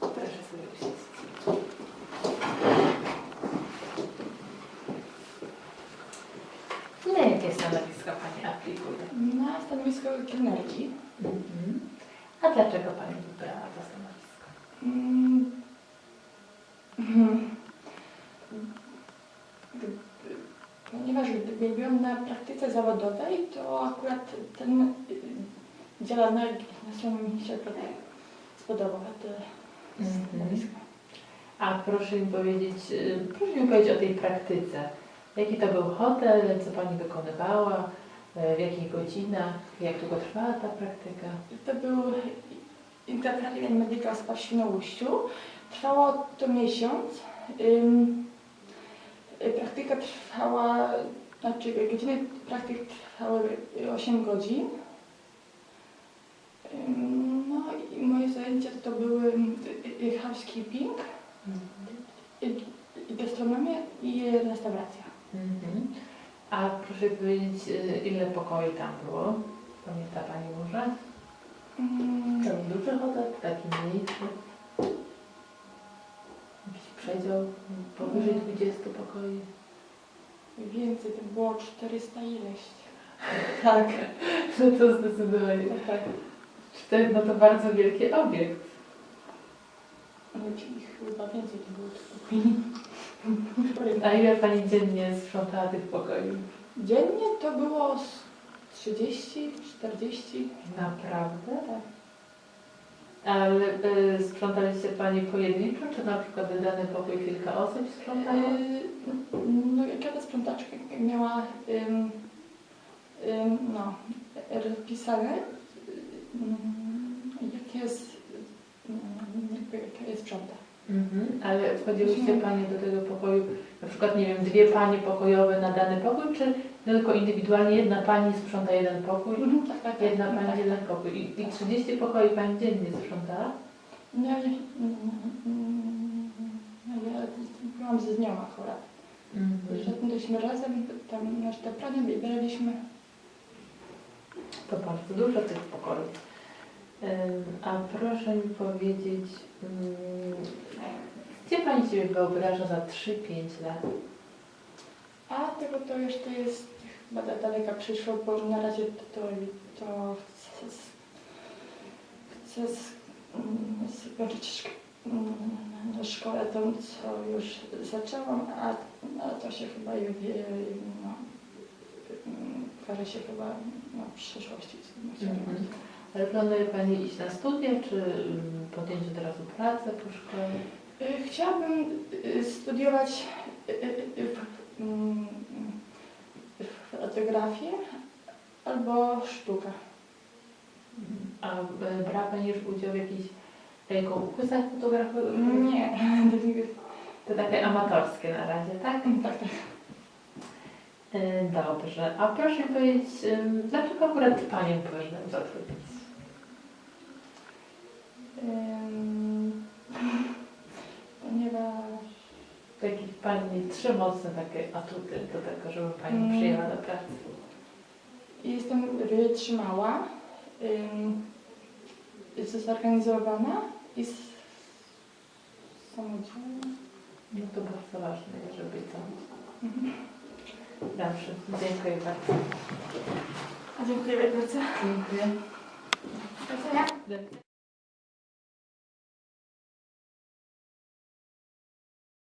Proszę sobie usiąść. Na jakie stanowisko Pani aplikuje? Na stanowisko kelnerki. Mhm. A dlaczego Pani wybrała to stanowisko? Mm. Mhm. Ponieważ gdy byłam na praktyce zawodowej, to akurat ten dział energii na samym mi się trochę spodobał to Mhm. stanowisko. A proszę mi powiedzieć, y, proszę mi powiedzieć o tej praktyce. Jaki to był hotel, co Pani wykonywała, y, w jakich godzinach, jak długo trwała ta praktyka? To był Interpretarian Medical Spa w Świnoujściu. Trwało to miesiąc. Praktyka trwała, znaczy godziny praktyk trwały 8 godzin. Ym, No i moje zajęcia to były y, y, housekeeping, y, y, gastronomia i restauracja. Mhm. A proszę powiedzieć, ile pokoi tam było? Pamięta Pani może? Był duży hotel, taki mniejszy? Jakiś przedział powyżej 20 pokoi? Więcej, to było 400 ileś. Tak, no to zdecydowanie. Tak. Cztery, no to bardzo wielki obiekt. Ale ich chyba więcej to było tylko. A ile Pani dziennie sprzątała tych pokoi? Dziennie to było z 30, 40. Naprawdę? Tak. Ale y, sprzątaliście Pani pojedynczo, czy na przykład dany pokój kilka osób sprzątało? Yy, No i każda sprzątaczka miała ym, ym, no, rozpisane, ym, jak jest, ym, jakby, jak jest sprząta. Mhm. Ale wchodziłyście Panie do tego pokoju, na przykład, nie wiem, dwie Panie pokojowe na dany pokój, czy tylko indywidualnie jedna Pani sprząta jeden pokój, Tak, tak, tak. jedna tak. Pani jeden pokój i, i 30 pokoi Pani dziennie sprzątała? No, ja, mm, mm, no, ja byłam z nią akurat. Mhm. Razem, tam nasz te pranie wybieraliśmy. To bardzo dużo tych pokoi. A proszę mi powiedzieć, ym, gdzie Pani siebie wyobraża za 3-5 lat? A tego to jeszcze jest chyba da- daleka przyszłość, bo na razie to, to, to chcę, chcę mm, skończyć mm, na szkołę tą, co już zaczęłam, a, a to się chyba już wie, no, mm, okaże się chyba no, w przyszłości. Mhm. robić. Ale planuje Pani iść na studia, czy ym, podjąć od razu pracę po szkole? Y, Chciałabym y, studiować f- mm, fotografię albo sztukę. A brała Pani już udział w jakichś e, konkursach fotografowych? Nie, To takie amatorskie na razie, tak? tak, tak. Y, Dobrze. A proszę powiedzieć, dlaczego akurat Panią powinnam zatrudnić? Ponieważ Jakieś Pani trzy mocne takie atuty do tego, żeby Pani Mm. przyjęła do pracy. jestem wytrzymała, ym, jest zorganizowana i s- samodzielna. No to bardzo ważne, żeby tam. Mhm. Dobrze, dziękuję bardzo. A dziękuję bardzo. Dziękuję. Do widzenia. Do widzenia.